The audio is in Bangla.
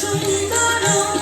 সুন্দর।